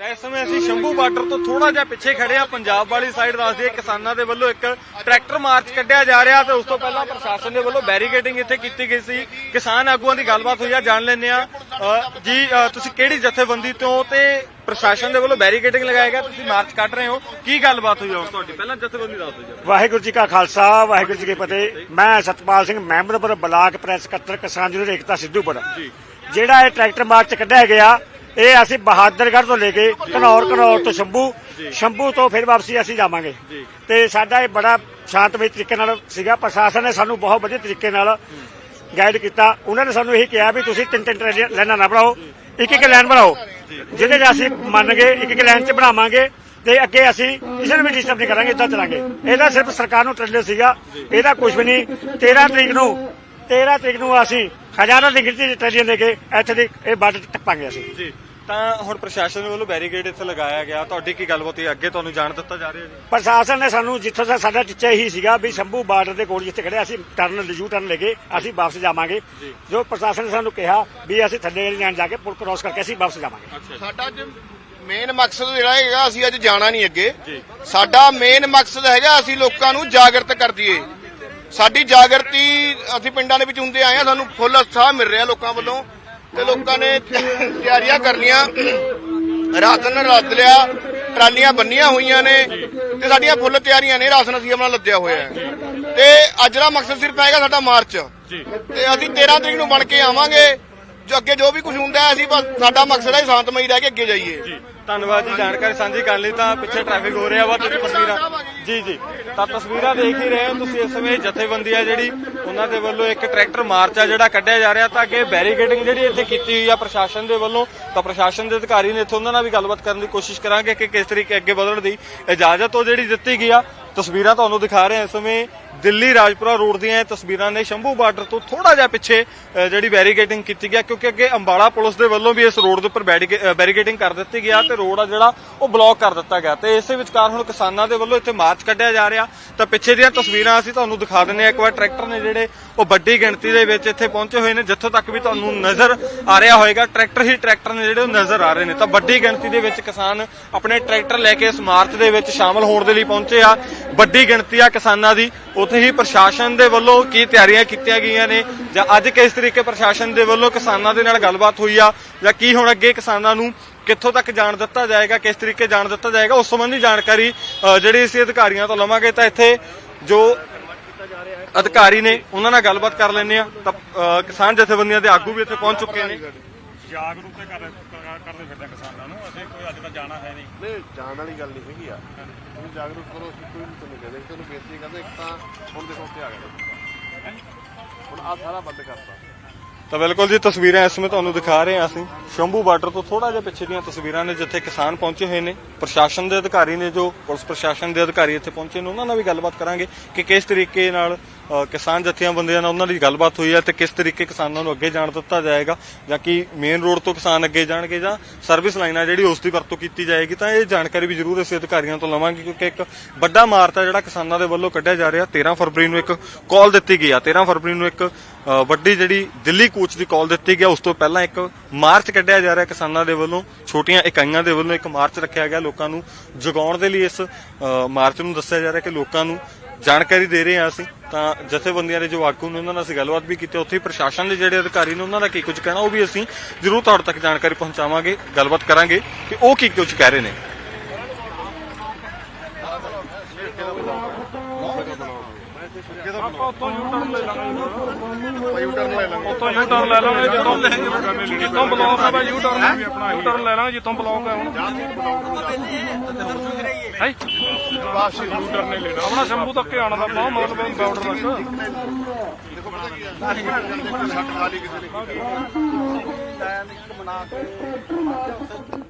ਤਾਂ ਇਸ ਸਮੇਂ ਅਸੀਂ ਸ਼ੰਭੂ ਬਾਰਡਰ ਤੋਂ ਥੋੜਾ ਜਿਹਾ ਪਿੱਛੇ ਖੜੇ ਆ ਪੰਜਾਬ ਵਾਲੀ ਸਾਈਡ ਦੱਸਦੇ ਕਿਸਾਨਾਂ ਦੇ ਵੱਲੋਂ ਇੱਕ ਟਰੈਕਟਰ ਮਾਰਚ ਕੱਢਿਆ ਜਾ ਰਿਹਾ ਤੇ ਉਸ ਤੋਂ ਪਹਿਲਾਂ ਪ੍ਰਸ਼ਾਸਨ ਦੇ ਵੱਲੋਂ ਬੈਰੀਕੇਡਿੰਗ ਇੱਥੇ ਕੀਤੀ ਗਈ ਸੀ। ਕਿਸਾਨ ਆਗੂਆਂ ਦੀ ਗੱਲਬਾਤ ਹੋਈ ਆ ਜਾਣ ਲੈਂਦੇ ਆ ਜੀ ਤੁਸੀਂ ਕਿਹੜੀ ਜਥੇਬੰਦੀ ਤੋਂ ਤੇ ਪ੍ਰਸ਼ਾਸਨ ਦੇ ਵੱਲੋਂ ਬੈਰੀਕੇਡਿੰਗ ਲਗਾਇਆ ਗਿਆ ਤੁਸੀਂ ਮਾਰਚ ਕੱਢ ਰਹੇ ਹੋ। ਕੀ ਗੱਲਬਾਤ ਹੋਈ ਆ ਤੁਹਾਡੀ? ਪਹਿਲਾਂ ਜਥੇਬੰਦੀ ਦੱਸ ਦਿਓ ਵਾਹਿਗੁਰੂ ਜੀ ਕਾ ਖਾਲਸਾ ਵਾਹਿਗੁਰੂ ਜੀ ਕੀ ਫਤਿਹ। ਮੈਂ ਸਤਪਾਲ ਸਿੰਘ ਮਹਿਮਦਪੁਰ ਬਲਾਕ ਪ੍ਰੈਸ ਸਕੱਤਰ ਕਿਸਾਨ ਯੂਨੀਅਨ ਏਕਤਾ ਸਿੱਧੂਪੁਰ ਜਿਹੜਾ ਇਹ ਟਰੈਕਟਰ ਮਾਰਚ ਕੱਢਿਆ ਗਿਆ ਇਹ ਅਸੀਂ ਬਹਾਦਰਗੜ੍ਹ ਤੋਂ ਲੈ ਕੇ ਘਨੌਰ ਘਨੌਰ ਤੋਂ ਸ਼ੰਭੂ ਸ਼ੰਭੂ ਤੋਂ ਫਿਰ ਵਾਪਸੀ ਅਸੀਂ ਜਾਵਾਂਗੇ। ਤੇ ਸਾਡਾ ਇਹ ਬੜਾ ਸ਼ਾਂਤਮਈ ਤਰੀਕੇ ਨਾਲ ਸੀਗਾ। ਪ੍ਰਸ਼ਾਸਨ ਨੇ ਸਾਨੂੰ ਬਹੁਤ ਵਧੀਆ ਤਰੀਕੇ ਨਾਲ ਗਾਈਡ ਕੀਤਾ। ਉਹਨਾਂ ਨੇ ਸਾਨੂੰ ਇਹ ਕਿਹਾ ਵੀ ਤੁਸੀਂ ਤਿੰਨ ਤਿੰਨ ਟਰੇਨ ਲਾਈਨਾਂ ਨਾ ਬਣਾਓ। ਇੱਕ ਇੱਕ ਲਾਈਨ ਬਣਾਓ। ਜਿਹਦੇ 'ਚ ਅਸੀਂ ਮੰਨ ਗਏ ਇੱਕ ਇੱਕ ਲਾਈਨ 'ਚ ਬਣਾਵਾਂਗੇ। ਤੇ ਅੱਗੇ ਅਸੀਂ ਕਿਸੇ ਨੂੰ ਵੀ ਡਿਸਟਰਬ ਨਹੀਂ ਕਰਾਂਗੇ ਇਦਾਂ ਚਲਾਂਗੇ। ਇਹਦਾ ਸਿਰਫ ਸਰਕਾਰ ਨੂੰ ਟੱਲੇ ਸੀਗਾ। ਇਹਦਾ ਕੁਝ ਵੀ ਨਹੀਂ। 13 ਤਰੀਕ ਨੂੰ 13 ਤਰੀਕ ਨੂੰ ਅਸੀਂ ਹਜ਼ਾਰਾਂ ਦੀ ਗਿਣਤੀ 'ਚ ਟਰੇਨ ਲੈ ਕੇ ਇੱਥੇ ਦੀ ਇਹ ਬਾਰਡਰ ਟੱਪਾਂਗੇ ਅਸੀਂ। ਜੀ ਤਾਂ ਹੁਣ ਪ੍ਰਸ਼ਾਸਨ ਦੇ ਵੱਲੋਂ ਬੈਰੀਕੇਡ ਇੱਥੇ ਲਗਾਇਆ ਗਿਆ। ਤੁਹਾਡੀ ਕੀ ਗੱਲਬਾਤ ਹੋਈ? ਅੱਗੇ ਤੁਹਾਨੂੰ ਜਾਣ ਦਿੱਤਾ ਜਾ ਰਿਹਾ ਜੀ? ਪ੍ਰਸ਼ਾਸਨ ਨੇ ਸਾਨੂੰ ਜਿੱਥੋਂ ਦਾ ਸਾਡਾ ਟਿੱਚਾ ਹੀ ਸੀਗਾ ਵੀ ਸ਼ੰਭੂ ਬਾਰਡਰ ਦੇ ਕੋਲ ਜਿੱਥੇ ਖੜੇ ਅਸੀਂ ਟਰਨ ਯੂ ਟਰਨ ਲੈ ਕੇ ਅਸੀਂ ਵਾਪਸ ਜਾਵਾਂਗੇ। ਜੋ। ਪ੍ਰਸ਼ਾਸਨ ਨੇ ਸਾਨੂੰ ਕਿਹਾ ਵੀ ਅਸੀਂ ਥੱਲੇ ਵਾਲੀ ਲਾਈਨ ਜਾ ਕੇ ਪੁਲ ਕ੍ਰਾਸ ਕਰਕੇ ਅਸੀਂ ਵਾਪਸ ਜਾਵਾਂਗੇ। ਸਾਡਾ ਅੱਜ ਮੇਨ ਮਕਸਦ ਜਿਹੜਾ ਹੈਗਾ ਅਸੀਂ ਅੱਜ ਜਾਣਾ ਨਹੀਂ ਅੱਗੇ। ਸਾਡਾ ਮੇਨ ਮਕਸਦ ਹੈਗਾ ਅਸੀਂ ਲੋਕਾਂ ਨੂੰ ਜਾਗਰਤ ਕਰ ਦਈਏ। ਸਾਡੀ ਜਾਗਰਤੀ ਅਸੀਂ ਪਿੰਡਾਂ ਦੇ ਵਿੱਚ ਹੁੰਦੇ ਆਏ ਆ ਸਾਨੂੰ ਫੁੱਲ ਉਤਸ਼ਾਹ ਮਿਲ ਰਿਹਾ ਲੋਕਾਂ ਵੱਲੋਂ ਤੇ ਲੋਕਾਂ ਨੇ ਤਿਆਰੀਆਂ ਕਰਨੀਆਂ। ਰਾਤ ਨੂੰ ਰੱਦ ਲਿਆ ਟਰਾਲੀਆਂ ਬੰਨੀਆਂ ਹੋਈਆਂ ਨੇ ਤੇ ਸਾਡੀਆਂ ਫੁੱਲ ਤਿਆਰੀਆਂ ਨੇ ਰਾਸ਼ਨ ਅਸੀਂ ਆਪਣਾ ਲੱਦਿਆ ਹੋਇਆ ਹੈ। ਤੇ ਅੱਜ ਦਾ ਮਕਸਦ ਸਿਰਫ ਹੈਗਾ ਸਾਡਾ ਮਾਰਚ। ਤੇ ਅਸੀਂ 13 ਤਰੀਕ ਨੂੰ ਬਣ ਕੇ ਆਵਾਂਗੇ। ਜੋ ਅੱਗੇ ਜੋ ਵੀ ਕੁਝ ਹੁੰਦਾ ਅਸੀਂ ਬਸ ਸਾਡਾ ਮਕਸਦ ਹੈ ਸ਼ਾਂਤਮਈ ਰਹਿ ਕੇ ਅੱਗੇ ਜਾਈਏ। ਧੰਨਵਾਦ ਜੀ ਜਾਣਕਾਰੀ ਸਾਂਝੀ ਕਰਨ ਲਈ ਤਾਂ ਪਿੱਛੇ ਟ੍ਰੈਫਿਕ ਹੋ ਰਿਹਾ ਵਾ ਤੁਸੀਂ ਤਸਵੀਰਾਂ ਜੀ। ਜੀ ਤਾਂ ਤਸਵੀਰਾਂ ਦੇਖ ਹੀ ਰਹੇ ਹੋ ਤੁਸੀਂ ਇਸ ਸਮੇਂ ਜਥੇਬੰਦੀ ਆ ਜਿਹੜੀ ਉਹਨਾਂ ਦੇ ਵੱਲੋਂ ਇੱਕ ਟਰੈਕਟਰ ਮਾਰਚ ਆ ਜਿਹੜਾ ਕੱਢਿਆ ਜਾ ਰਿਹਾ ਤਾਂ ਅੱਗੇ ਬੈਰੀਕੇਡਿੰਗ ਜਿਹੜੀ ਇੱਥੇ ਕੀਤੀ ਹੋਈ ਆ ਪ੍ਰਸ਼ਾਸਨ ਦੇ ਵੱਲੋਂ ਤਾਂ ਪ੍ਰਸ਼ਾਸਨ ਦੇ ਅਧਿਕਾਰੀ ਨੇ ਇੱਥੇ ਉਹਨਾਂ ਨਾਲ ਵੀ ਗੱਲਬਾਤ ਕਰਨ ਦੀ ਕੋਸ਼ਿਸ਼ ਕਰਾਂਗੇ ਕਿ ਕਿਸ ਤਰੀਕੇ ਅੱਗੇ ਵਧਣ ਦੀ ਇਜਾਜ਼ਤ ਉਹ ਜਿਹੜੀ ਦਿੱਤੀ ਗਈ ਆ। ਤਸਵੀਰਾਂ ਤੁਹਾਨੂੰ ਦਿਖਾ ਰਹੇ ਹਾਂ ਇਸ ਸਮੇਂ ਦਿੱਲੀ ਰਾਜਪੁਰਾ ਰੋਡ ਦੀਆਂ ਇਹ ਤਸਵੀਰਾਂ ਨੇ ਸ਼ੰਭੂ ਬਾਰਡਰ ਤੋਂ ਥੋੜਾ ਜਿਹਾ ਪਿੱਛੇ ਜਿਹੜੀ ਬੈਰੀਕੇਡਿੰਗ ਕੀਤੀ ਗਿਆ, ਕਿਉਂਕਿ ਅੱਗੇ ਅੰਬਾਲਾ ਪੁਲਿਸ ਦੇ ਵੱਲੋਂ ਵੀ ਇਸ ਰੋਡ ਦੇ ਉੱਪਰ ਬੈਰੀਕੇਡਿੰਗ ਕਰ ਦਿੱਤੀ ਗਿਆ ਤੇ ਰੋਡ ਆ ਜਿਹੜਾ ਉਹ ਬਲੌਕ ਕਰ ਦਿੱਤਾ ਗਿਆ। ਤੇ ਇਸੇ ਵਿਚਕਾਰ ਹੁਣ ਕਿਸਾਨਾਂ ਦੇ ਵੱਲੋਂ ਇੱਥੇ ਮਾਰਚ ਕੱਢਿਆ ਜਾ ਰਿਹਾ। ਤਾਂ ਪਿੱਛੇ ਦੀਆਂ ਤਸਵੀਰਾਂ ਅਸੀਂ ਤੁਹਾਨੂੰ ਦਿਖਾ ਦਿੰਨੇ ਆ ਇੱਕ ਵਾਰ ਟਰੈਕਟਰ ਨੇ ਜਿਹੜੇ ਉਹ ਵੱਡੀ ਗਿਣਤੀ ਦੇ ਵਿੱਚ ਇੱਥੇ ਪਹੁੰਚੇ ਹੋਏ ਨੇ, ਜਿੱਥੋਂ ਤੱਕ ਵੀ ਤੁਹਾਨੂੰ ਨਜ਼ਰ ਆ ਰਿਹਾ ਹੋਏਗਾ, ਟਰੈਕਟਰ ਹੀ ਟਰੈਕਟਰ ਨੇ ਜਿਹੜੇ ਉਹ ਨਜ਼ਰ ਆ ਰਹੇ ਨੇ। ਤਾਂ ਵੱਡੀ ਗਿਣਤੀ ਦੇ ਵਿੱਚ ਕਿਸਾਨ ਆਪਣੇ ਟਰੈਕਟਰ ਲੈ ਕੇ ਇਸ ਮਾਰਚ ਦੇ ਵਿੱਚ ਸ਼ਾਮਲ ਹੋਣ ਦੇ ਲਈ ਪਹੁੰਚੇ ਆ। ਵੱਡੀ ਗਿਣਤੀ ਆ ਕਿਸਾਨਾਂ ਦੀ। ਉੱਥੇ ਹੀ ਪ੍ਰਸ਼ਾਸਨ ਦੇ ਵੱਲੋਂ ਕੀ ਤਿਆਰੀਆਂ ਕੀਤੀਆਂ ਗਈਆਂ ਨੇ? ਜਾਂ ਅੱਜ ਕਿਸ ਤਰੀਕੇ ਪ੍ਰਸ਼ਾਸਨ ਦੇ ਵੱਲੋਂ ਕਿਸਾਨਾਂ ਦੇ ਨਾਲ ਗੱਲਬਾਤ ਹੋਈ ਆ? ਜਾਂ ਕੀ ਹੁਣ ਅੱਗੇ ਕਿਸਾਨਾਂ ਨੂੰ ਕਿੱਥੋਂ ਤੱਕ ਜਾਣ ਦਿੱਤਾ ਜਾਏਗਾ ਕਿਸ ਤਰੀਕੇ ਜਾਣ ਦਿੱਤਾ ਜਾਏਗਾ? ਉਸ ਸੰਬੰਧੀ ਜਾਣਕਾਰੀ ਜਿਹੜੀ ਅਸੀਂ ਅਧਿਕਾਰੀਆਂ ਤੋਂ ਲਵਾਂਗੇ ਤਾਂ ਇੱਥੇ ਜੋ ਅਧਿਕਾਰੀ ਨੇ ਉਹਨਾਂ ਨਾਲ ਗੱਲਬਾਤ ਕਰ ਲੈਂਦੇ ਆ ਤਾਂ ਅ, ਕਿਸਾਨ ਜਥੇਬੰਦੀਆਂ ਦੇ ਆਗੂ ਵੀ ਇੱਥੇ ਪਹੁੰਚ ਚੁੱਕੇ ਨੇ। ਜਾਗਰੂਕ ਤੇ ਕਰਦੇ ਫਿਰਦੇ ਕਿਸਾਨਾਂ ਨੂੰ ਅਸੀਂ ਕੋਈ ਅੱਜ ਤੱਕ ਜਾਣਾ ਹੈ ਨਹੀਂ। ਨਹੀਂ ਜਾਣ ਵਾਲੀ ਗੱਲ ਨਹੀਂ ਹੈਗੀ ਆ। ਤੁਸੀਂ ਜਾਗਰੂਕ ਕਰੋ ਅਸੀਂ ਕੋਈ ਨਹੀਂ ਤੁਹਾਨੂੰ ਕਹਿੰਦੇ ਤੁਹਾਨੂੰ ਬੇਨਤੀ ਕਰਦੇ ਇੱਕ ਤਾਂ ਹੁਣ ਦੇਖੋ ਉੱਤੇ ਆ ਗਏ ਹੁਣ ਆ ਸਾਰਾ ਬੰਦ ਕਰਤਾ। ਤਾਂ ਬਿਲਕੁਲ ਜੀ ਤਸਵੀਰਾਂ ਇਸ ਸਮੇਂ ਤੁਹਾਨੂੰ ਦਿਖਾ ਰਹੇ ਹਾਂ ਅਸੀਂ। ਸ਼ੰਭੂ ਬਾਰਡਰ ਤੋਂ ਥੋੜਾ ਜਿਹਾ ਪਿੱਛੇ ਦੀਆਂ ਤਸਵੀਰਾਂ ਨੇ ਜਿੱਥੇ ਕਿਸਾਨ ਪਹੁੰਚੇ ਹੋਏ ਨੇ। ਪ੍ਰਸ਼ਾਸਨ ਦੇ ਅਧਿਕਾਰੀ ਨੇ ਜੋ ਪੁਲਿਸ ਪ੍ਰਸ਼ਾਸਨ ਦੇ ਅਧਿਕਾਰੀ ਇੱਥੇ ਪਹੁੰਚੇ ਨੇ ਉਹਨਾਂ ਨਾਲ ਵੀ ਗੱਲਬਾਤ ਕਰਾਂਗੇ ਕਿ ਕਿਸ ਤਰੀਕੇ ਨਾਲ ਕਿਸਾਨ ਜਥਿਆਂ ਨਾਲ ਉਹਨਾਂ ਦੀ ਗੱਲਬਾਤ ਹੋਈ ਹੈ ਤੇ ਕਿਸ ਤਰੀਕੇ ਕਿਸਾਨਾਂ ਨੂੰ ਅੱਗੇ ਜਾਣ ਦਿੱਤਾ ਜਾਏਗਾ ਜਾਂ ਕਿ ਮੇਨ ਰੋਡ ਤੋਂ ਕਿਸਾਨ ਅੱਗੇ ਜਾਣਗੇ ਜਾਂ ਸਰਵਿਸ ਲਾਈਨਾਂ ਜਿਹੜੀ ਉਸ ਦੀ ਵਰਤੋਂ ਕੀਤੀ ਜਾਏਗੀ, ਤਾਂ ਇਹ ਜਾਣਕਾਰੀ ਵੀ ਜ਼ਰੂਰ ਅਸੀਂ ਅਧਿਕਾਰੀਆਂ ਤੋਂ ਲਵਾਂਗੇ ਕਿਉਂਕਿ ਇੱਕ ਵੱਡਾ ਮਾਰਤਾ ਜਿਹੜਾ ਕਿਸਾਨਾਂ ਦੇ ਵੱਲੋਂ ਕੱਢਿਆ ਜਾ ਰਿਹਾ। 13 ਫਰਵਰੀ ਨੂੰ ਇੱਕ ਕਾਲ ਦਿੱਤੀ ਗਈ ਆ। 13 ਫਰਵਰੀ ਨੂੰ ਇੱਕ ਵੱਡੀ ਜਿਹੜੀ ਦਿੱਲੀ ਕੂਚ ਦੀ ਕਾਲ ਦਿੱਤੀ ਗਈ ਉਸ ਤੋਂ ਪਹਿਲਾਂ ਇੱਕ ਮਾਰਚ ਕੱਢਿਆ ਜਾ ਰਿਹਾ ਕਿਸਾਨਾਂ ਦੇ ਵੱਲੋਂ। ਛੋਟੀਆਂ ਇਕਾਈਆਂ ਦੇ ਵੱਲੋਂ ਇੱਕ ਮਾਰਚ ਰੱਖਿਆ ਗਿਆ। ਲੋਕਾਂ ਨੂੰ ਜਗਾਉਣ ਦੇ ਲਈ ਇਸ ਮਾਰਚ ਨੂੰ ਦੱਸਿਆ ਜਾ ਰਿਹਾ ਕਿ ਲੋਕਾਂ ਨੂੰ ਜਾਣਕਾਰੀ ਦੇ ਰਹੇ ਹਾਂ ਅਸੀਂ, ਤਾਂ ਜਥੇਬੰਦੀਆਂ ਦੇ ਜੋ ਆਗੂ ਨੇ ਉਹਨਾਂ ਨਾਲ ਅਸੀਂ ਗੱਲਬਾਤ ਵੀ ਕੀਤੀ, ਉੱਥੇ ਹੀ ਪ੍ਰਸ਼ਾਸਨ ਦੇ ਜਿਹੜੇ ਅਧਿਕਾਰੀ ਨੇ ਉਹਨਾਂ ਦਾ ਕੀ ਕੁਝ ਕਹਿਣਾ, ਉਹ ਵੀ ਅਸੀਂ ਜ਼ਰੂਰ ਤੁਹਾਡੇ ਤੱਕ ਜਾਣਕਾਰੀ ਪਹੁੰਚਾਵਾਂਗੇ, ਗੱਲਬਾਤ ਕਰਾਂਗੇ ਕਿ ਉਹ ਕੀ ਕੁਝ ਕਹਿ ਰਹੇ ਨੇ। ਯੂ ਟਰਨ ਲੈ ਲਾਂਗੇ। ਉੱਥੋਂ ਯੂ ਟਰਨ ਲੈ ਲਾਂਗੇ। ਜਿੱਥੋਂ ਜਿੱਥੋਂ ਬਲੌਕ ਹੈ ਯੂ ਟਰਨ ਯੂ ਟਰਨ ਲੈ ਲਾਂਗੇ। ਜਿੱਥੋਂ ਬਲੌਕ ਹੈ ਹੁਣ। ਹੈ। ਵਾਪਸੀ ਯੂ ਟਰਨ ਨਹੀਂ ਲੈਣਾ। ਆਪਣਾ ਸ਼ੰਭੂ ਤੱਕ ਹੀ ਆਉਣਾ ਦਾ ਬਹੁਤ ਮਤਲਬ ਬਾਰਡਰ ਤੱਕ। ਦੇਖੋ ਪਤਾ ਕੀ ਹੈ। ਛੱਟ ਖਾ ਲਈ ਕਿਸੇ ਨੇ